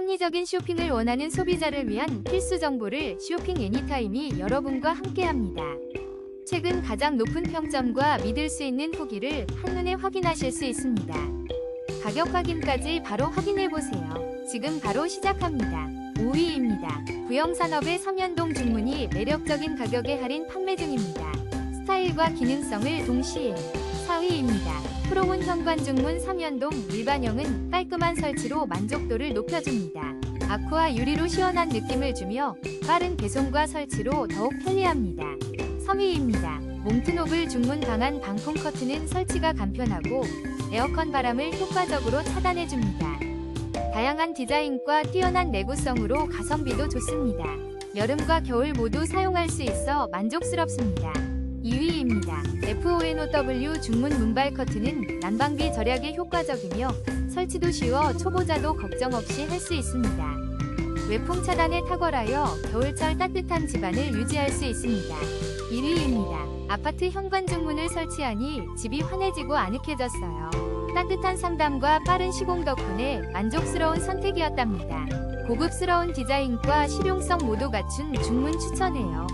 합리적인 쇼핑을 원하는 소비자를 위한 필수 정보를 쇼핑 애니타임이 여러분과 함께합니다. 최근 가장 높은 평점과 믿을 수 있는 후기를 한눈에 확인하실 수 있습니다. 가격 확인까지 바로 확인해 보세요. 지금 바로 시작합니다. 5위입니다. 부영산업의 서면동 중문이 매력적인 가격에 할인 판매 중입니다. 스타일과 기능성을 동시에 4위입니다. 프로문 현관 중문 서면동 일반형은 깔끔한 설치로 만족도를 높여줍니다. 아쿠아 유리로 시원한 느낌을 주며 빠른 배송과 설치로 더욱 편리합니다. 3위입니다. 몽트노블 중문 방안 방풍 커튼은 설치가 간편하고 에어컨 바람을 효과적으로 차단해줍니다. 다양한 디자인과 뛰어난 내구성으로 가성비도 좋습니다. 여름과 겨울 모두 사용할 수 있어 만족스럽습니다. 2위입니다. FONOW 중문 문발 커튼은 난방비 절약에 효과적이며 설치도 쉬워 초보자도 걱정 없이 할 수 있습니다. 외풍 차단에 탁월하여 겨울철 따뜻한 집안을 유지할 수 있습니다. 1위입니다. 아파트 현관 중문을 설치하니 집이 환해지고 아늑해졌어요. 따뜻한 상담과 빠른 시공 덕분에 만족스러운 선택이었답니다. 고급스러운 디자인과 실용성 모두 갖춘 중문 추천해요.